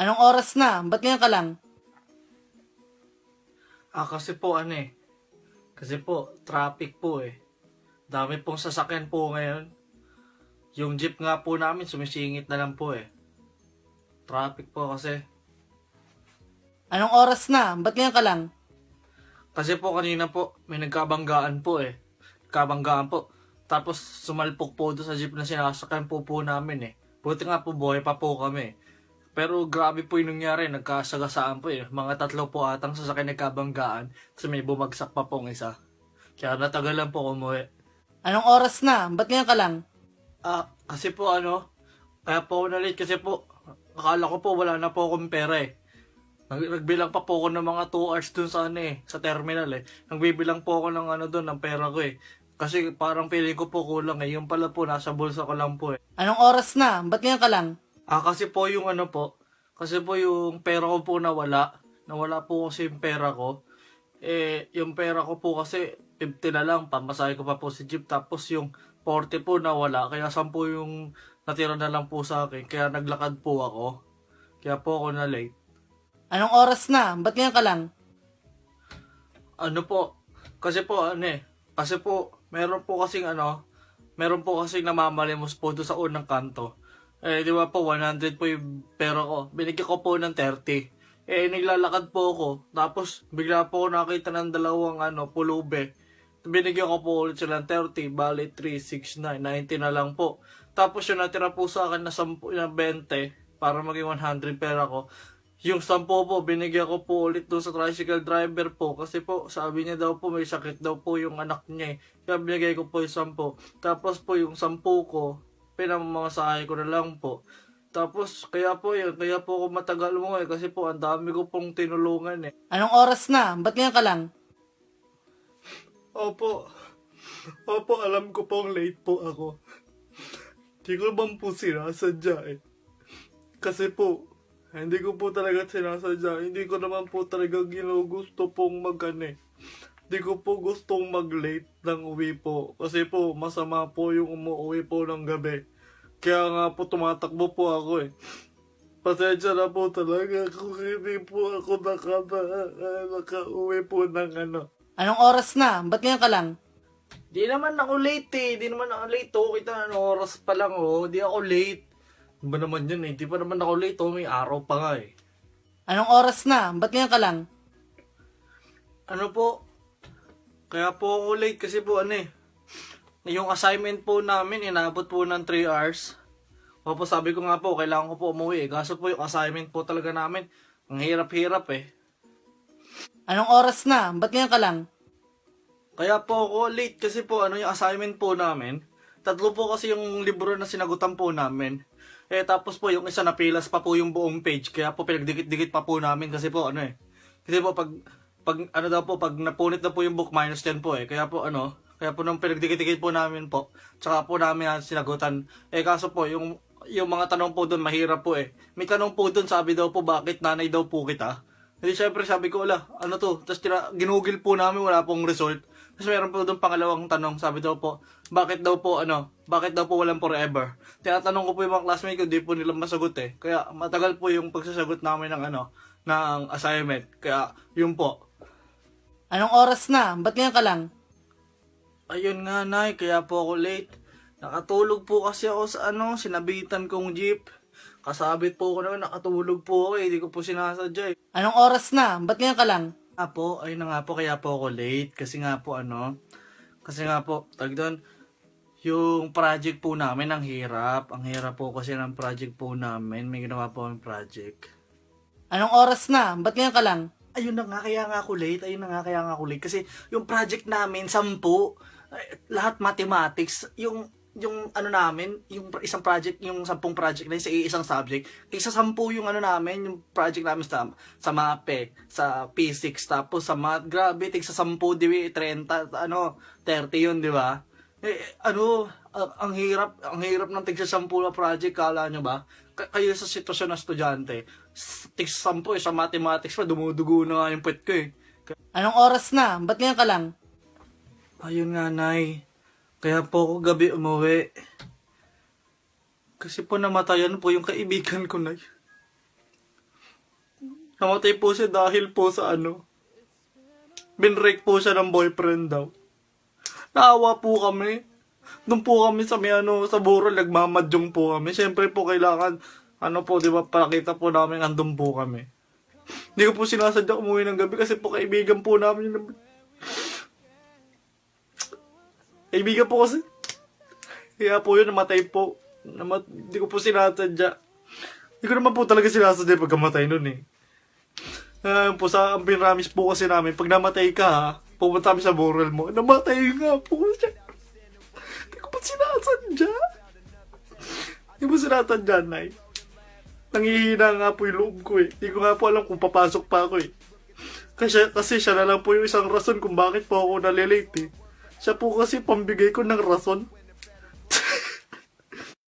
Anong oras na? Ba't ngayon ka lang? Ah, kasi po ano eh. Kasi po, traffic po eh. Dami pong sasakyan po ngayon. Yung jeep nga po namin, sumisingit na lang po eh. Traffic po kasi. Anong oras na? Ba't ngayon ka lang? Kasi po kanina po, may nagkabanggaan po eh. Nagkabanggaan po. Tapos sumalpok po doon sa jeep na sinasakyan po po namin eh. Buti nga po buhay pa po kami. Pero grabe po yung nangyari, nagkasagasaan po eh. Mga tatlo po atang sasakyan nagkabanggaan. Kasi may bumagsak pa pong isa. Kaya natagalan po umuwi. Anong oras na? Ba't ngayon ka lang? Ah, kasi po ano, kaya po ako na-late kasi po, akala ko po wala na po akong pera eh. Nag- Nagbilang pa po ako ng mga 2 hours dun sa ano eh, sa terminal eh. Nagbibilang po ako ng ano dun, ng pera ko eh. Kasi parang feeling ko po kulang eh. Yung pala po, nasa bulsa ko lang po eh. Anong oras na? Ba't ngayon ka lang? Ah, kasi po yung ano po, kasi po yung pera ko po nawala. Nawala po kasi yung pera ko. Eh, yung pera ko po kasi 50 na lang, pamasahe ko pa po si Jeep. Tapos yung 40 po nawala, kaya 10 yung natira na lang po sa akin. Kaya naglakad po ako. Kaya po ako na late. Anong oras na? Ba't ngayon ka lang? Ano po, kasi po ano eh, kasi po, meron po kasing ano, meron po kasing namamalimos po doon sa unang kanto. Eh, di ba po, 100 po yung pera ko. Binigyan ko po ng 30. Eh, naglalakad po ako. Tapos, bigla po ako nakita ng dalawang ano, pulube. Binigyan ko po ulit sila ng 30. Bali, 3, 6, 9. 90 na lang po. Tapos, yung natira po sa akin na, 10, na 20 para maging 100 pera ko. Yung 10 po, binigyan ko po ulit doon sa tricycle driver po. Kasi po, sabi niya daw po, may sakit daw po yung anak niya eh. Kaya binigay ko po yung 10. Tapos po, yung 10 ko, pinamamasahe ko na lang po. Tapos, kaya po yun, kaya po ako matagal mo eh, kasi po, ang dami ko pong tinulungan eh. Anong oras na? Ba't ngayon ka lang? Opo, opo, alam ko pong late po ako. Hindi ko naman po sinasadya eh. Kasi po, hindi ko po talaga sinasadya. Hindi ko naman po talaga ginugusto pong mag ano eh. Hindi ko po gustong mag-late ng uwi po. Kasi po, masama po yung umuwi po ng gabi. Kaya nga po, tumatakbo po ako eh. Pasensya na po talaga kung hindi po ako naka, naka-uwi po ng ano. Anong oras na? Ba't ngayon ka lang? Di naman ako late eh. Di naman ako late oh. Kita na oras pa lang oh. Di ako late. Di ba naman yun eh. Di pa naman ako late oh. May araw pa nga eh. Anong oras na? Ba't ngayon ka lang? Ano po? Kaya po ako late kasi po ano eh. Yung assignment po namin, inabot po ng 3 hours. Opo, sabi ko nga po, kailangan ko po umuwi eh. Kaso po yung assignment po talaga namin, ang hirap-hirap eh. Anong oras na? Ba't ngayon ka lang? Kaya po ako late kasi po ano yung assignment po namin. Tatlo po kasi yung libro na sinagutan po namin. Eh tapos po yung isa napilas pa po yung buong page. Kaya po pinagdikit-dikit pa po namin kasi po ano eh. Kasi po pag pag ano daw po pag napunit na po yung book minus 10 po eh. Kaya po ano, kaya po nung pinagdikit-dikit po namin po. Tsaka po namin sinagutan. Eh kaso po yung yung mga tanong po doon mahirap po eh. May tanong po doon sabi daw po bakit nanay daw po kita. Hindi syempre sabi ko wala, ano to? Tapos tira, ginugil po namin wala pong result. Tapos meron po doon pangalawang tanong, sabi daw po, bakit daw po ano, bakit daw po walang forever? Tinatanong ko po yung mga classmate ko, di po nila masagot eh. Kaya matagal po yung pagsasagot namin ng ano, ng assignment. Kaya yun po. Anong oras na? Ba't ngayon ka lang? Ayun nga, Nay, kaya po ako late. Nakatulog po kasi ako sa ano, sinabitan kong jeep. Kasabit po ako naman, nakatulog po ako eh, hindi ko po sinasadya eh. Anong oras na? Ba't ngayon ka lang? Nga po, ayun na nga po, kaya po ako late. Kasi nga po ano, kasi nga po, tag doon, yung project po namin, ang hirap. Ang hirap po kasi ng project po namin. May ginawa po ang project. Anong oras na? Ba't ngayon ka lang? Ayun na nga, kaya nga ako late. Ayun na nga, kaya nga ako late. Kasi yung project namin, sampu, lahat mathematics, yung yung ano namin, yung isang project, yung sampung project na yun sa isang subject, isa sampu yung ano namin, yung project namin sa, sa MAPE, sa P6, tapos sa math, grabe, tig sa sampu, di ba, 30, ano, 30 yun, di ba? Eh, ano, ang, ang hirap, ang hirap ng tig sa sampu na project, kala nyo ba? K- kayo sa sitwasyon ng estudyante, s- tig sa sampu, eh, sa mathematics pa, dumudugo na nga yung puwet ko eh. Anong oras na? Ba't ngayon ka lang? Ayun nga, Nay. Kaya po ako gabi umuwi. Kasi po namatayan po yung kaibigan ko, Nay. Namatay po siya dahil po sa ano. Binrake po siya ng boyfriend daw. Naawa po kami. Doon po kami sa may ano, sa buro, nagmamadyong po kami. Siyempre po kailangan, ano po, di ba, pakita po namin andun po kami. Hindi ko po sinasadya umuwi ng gabi kasi po kaibigan po namin yun. Kaibigan po kasi. Kaya po yun, namatay po. Namat hindi ko po sinasadya. Hindi ko naman po talaga sinasadya pagkamatay nun eh. Ayun po, sa ang pinramis po kasi namin, pag namatay ka ha, pumunta kami sa burial mo, namatay nga po siya. Hindi ko po sinasadya. Hindi mo sinasadya, Nay. Nangihina nga po yung loob ko eh. Hindi ko nga po alam kung papasok pa ako eh. Kasi, kasi siya na lang po yung isang rason kung bakit po ako nalilate eh. Siya po kasi pambigay ko ng rason.